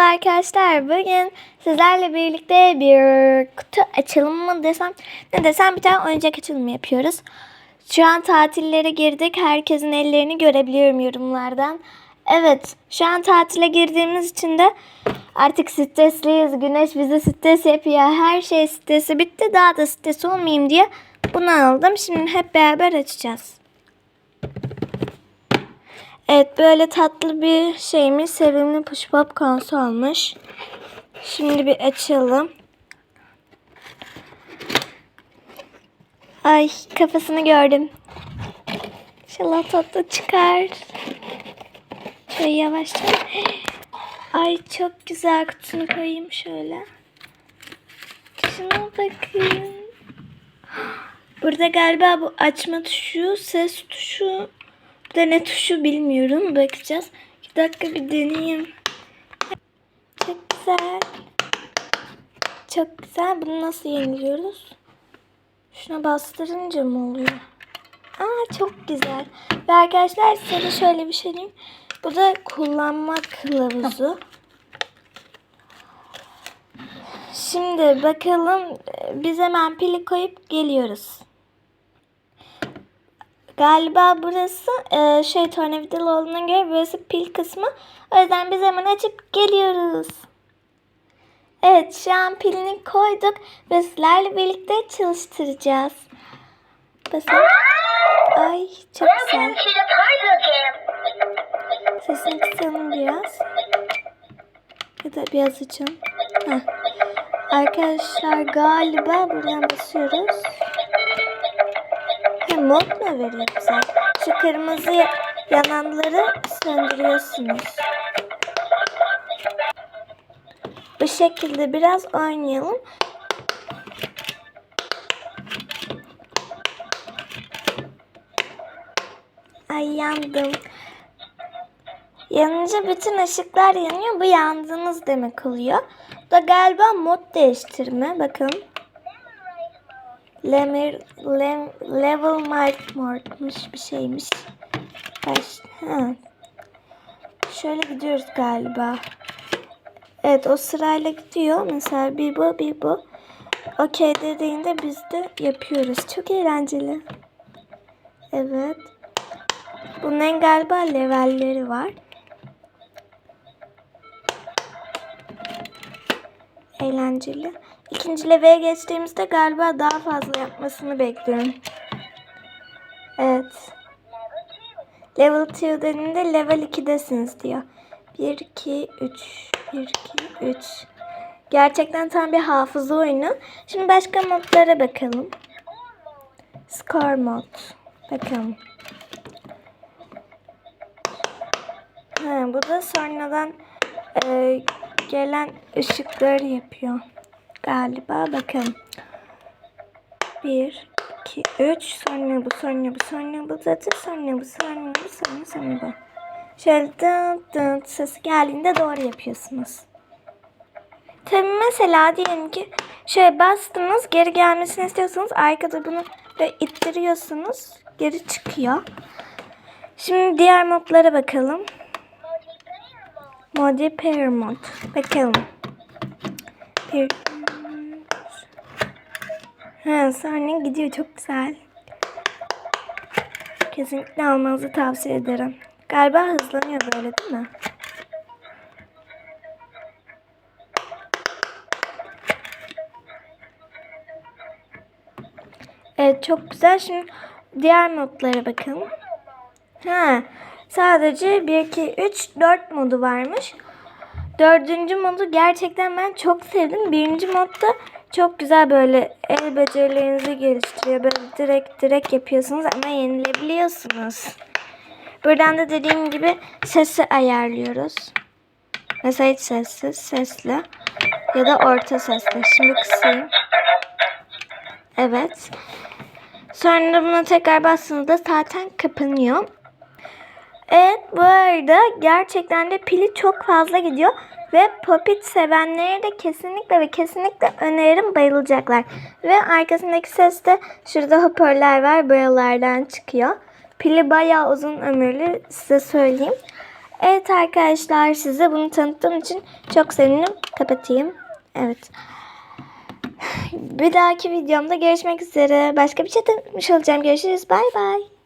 Merhaba arkadaşlar. Bugün sizlerle birlikte bir kutu açılımı mı desem ne desem bir tane oyuncak açılımı yapıyoruz. Şu an tatillere girdik. Herkesin ellerini görebiliyorum yorumlardan. Evet şu an tatile girdiğimiz için de artık stresliyiz. Güneş bize stres yapıyor. Her şey stresi bitti. Daha da stres olmayayım diye bunu aldım. Şimdi hep beraber açacağız. Evet böyle tatlı bir şeymiş. Sevimli push pop konsolmuş. Şimdi bir açalım. Ay kafasını gördüm. İnşallah tatlı çıkar. Şöyle yavaşça. Ay çok güzel kutusunu koyayım şöyle. Şuna bakın. Burada galiba bu açma tuşu, ses tuşu, de ne tuşu bilmiyorum. Bakacağız. Bir dakika bir deneyeyim. Çok güzel. Çok güzel. Bunu nasıl yeniliyoruz? Şuna bastırınca mı oluyor? Aa çok güzel. Ve arkadaşlar size şöyle bir şey diyeyim. Bu da kullanma kılavuzu. Şimdi bakalım biz hemen pili koyup geliyoruz. Galiba burası e, şey tornavidalı olduğuna göre burası pil kısmı. O yüzden biz hemen açıp geliyoruz. Evet şu an pilini koyduk ve sizlerle birlikte çalıştıracağız. Bakalım. Ay çok güzel. Sesini kısalım biraz. Ya da biraz açalım. Heh. Arkadaşlar galiba buradan basıyoruz. Mod mu veriyor? Şu kırmızı yananları söndürüyorsunuz. Bu şekilde biraz oynayalım. Ay yandım. Yanınca bütün ışıklar yanıyor. Bu yandınız demek oluyor. Bu da galiba mod değiştirme. Bakın. Lemir, lem, level mark modmuş bir şeymiş. Baş, ha. Şöyle gidiyoruz galiba. Evet o sırayla gidiyor. Mesela bir bu bir bu. Okey dediğinde biz de yapıyoruz. Çok eğlenceli. Evet. Bunların galiba levelleri var. Eğlenceli. İkinci leveye geçtiğimizde galiba daha fazla yapmasını bekliyorum. Evet. Level 2 dediğinde level 2'desiniz diyor. 1, 2, 3. 1, 2, 3. Gerçekten tam bir hafıza oyunu. Şimdi başka modlara bakalım. Score mod. Bakalım. Ha, bu da sonradan e, gelen ışıkları yapıyor. Galiba bakalım. 1, 2, 3. Sonra bu, sonra bu, sonra bu, zaten sonra bu, sonra bu, sonra, sonra bu. Şöyle dıt dıt sesi geldiğinde doğru yapıyorsunuz. Tabii mesela diyelim ki şöyle bastınız geri gelmesini istiyorsanız arkada bunu böyle ittiriyorsunuz geri çıkıyor. Şimdi diğer modlara bakalım. Modifier mod. Bakalım. Ha, sonra gidiyor çok güzel. Kesinlikle almanızı tavsiye ederim. Galiba hızlanıyor böyle değil mi? Evet çok güzel. Şimdi diğer modlara bakalım. Ha, sadece 1, 2, 3, 4 modu varmış. Dördüncü modu gerçekten ben çok sevdim. Birinci modda çok güzel böyle el becerilerinizi geliştiriyor. Böyle direkt direkt yapıyorsunuz ama yenilebiliyorsunuz. Buradan da dediğim gibi sesi ayarlıyoruz. Mesela hiç sessiz, sesli ya da orta sesli. Şimdi kısayım. Evet. Sonra buna tekrar bastığınızda zaten kapanıyor. Evet bu arada gerçekten de pili çok fazla gidiyor. Ve Popit sevenlere de kesinlikle ve kesinlikle öneririm bayılacaklar. Ve arkasındaki ses de şurada hoparlör var buralardan çıkıyor. Pili bayağı uzun ömürlü size söyleyeyim. Evet arkadaşlar size bunu tanıttığım için çok sevindim. Kapatayım. Evet. Bir dahaki videomda görüşmek üzere. Başka bir şey tanıtmış olacağım. Görüşürüz. Bay bay.